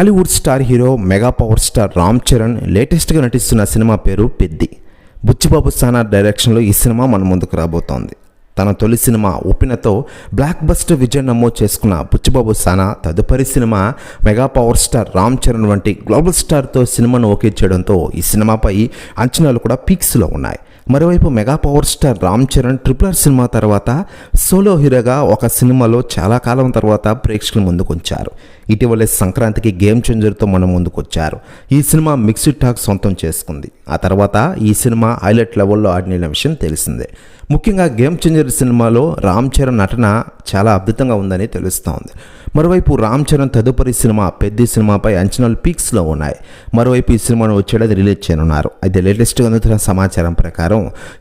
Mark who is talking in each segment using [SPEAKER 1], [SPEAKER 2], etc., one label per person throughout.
[SPEAKER 1] Tollywood star hero mega power star Ram Charan లేటెస్ట్గా నటిస్తున్న cinema పేరు పెద్ది. బుచ్చిబాబు సానా డైరెక్షన్లో ఈ సినిమా మన ముందుకు రాబోతోంది. తన తొలి సినిమా ఉపినతో బ్లాక్ బస్టర్ విజయం నమోదు చేసుకున్న బుచ్చిబాబు సానా తదుపరి cinema mega power star Ram Charan వంటి గ్లోబల్ స్టార్తో సినిమాను ఓకే చేయడంతో ఈ సినిమాపై అంచనాలు కూడా పీక్స్లో ఉన్నాయి. మరోవైపు mega power star Ram Charan triple R cinema తర్వాత సోలో హీరోగా ఒక సినిమాలో చాలా కాలం తర్వాత ప్రేక్షకుల ముందుకు ఇటీవలే సంక్రాంతికి గేమ్ చేంజర్తో మన ముందుకొచ్చారు. ఈ సినిమా మిక్స్డ్ టాక్ సొంతం చేసుకుంది. ఆ తర్వాత ఈ సినిమా హైలైట్ లెవెల్లో ఆడిన విషయం తెలిసిందే. ముఖ్యంగా గేమ్ చేంజర్ సినిమాలో రామ్ చరణ్ నటన చాలా అద్భుతంగా ఉందని తెలుస్తోంది. మరోవైపు రామ్ చరణ్ తదుపరి సినిమా పెద్ద సినిమాపై అంచనాలు పీక్స్లో ఉన్నాయి. మరోవైపు ఈ సినిమాను వచ్చేది రిలీజ్ చేయనున్నారు. అయితే లేటెస్ట్గా అందుతున్న సమాచారం ప్రకారం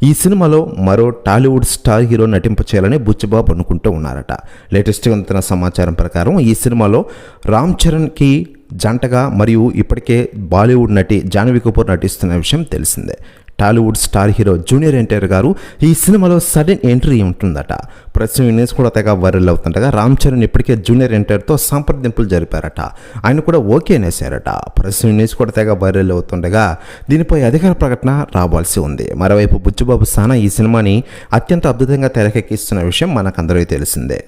[SPEAKER 1] ఈ సినిమాలో మరో టాలీవుడ్ స్టార్ హీరో నటింప చేయాలని బుచ్చిబాబు అనుకుంటూ ఉన్నారట. లేటెస్ట్గా అందుతున్న సమాచారం ప్రకారం ఈ సినిమాలో రామ్ చరణ్కి జంటగా మరియు ఇప్పటికే బాలీవుడ్ నటి జాన్వీ కపూర్ నటిస్తున్న విషయం తెలిసిందే. Tollywood star hero junior NTR గారు ఈ సినిమాలో సడన్ ఎంట్రీ ఉంటుందట. ప్రస్తుతం ఈ న్యూస్ కూడా తెగ వైరల్ అవుతుండగా రామ్ చరణ్ ఇప్పటికే జూనియర్ ఎన్టీఆర్తో సంప్రదింపులు జరిపారట. ఆయన కూడా ఓకే అనేసారట ప్రస్తుతం ఈ న్యూస్ కూడా తెగ వైరల్ అవుతుండగా దీనిపై అధికార ప్రకటన రావాల్సి ఉంది. మరోవైపు బుచ్చుబాబు సానా ఈ సినిమాని అత్యంత అద్భుతంగా తెరకెక్కిస్తున్న విషయం మనకందరికీ తెలిసిందే.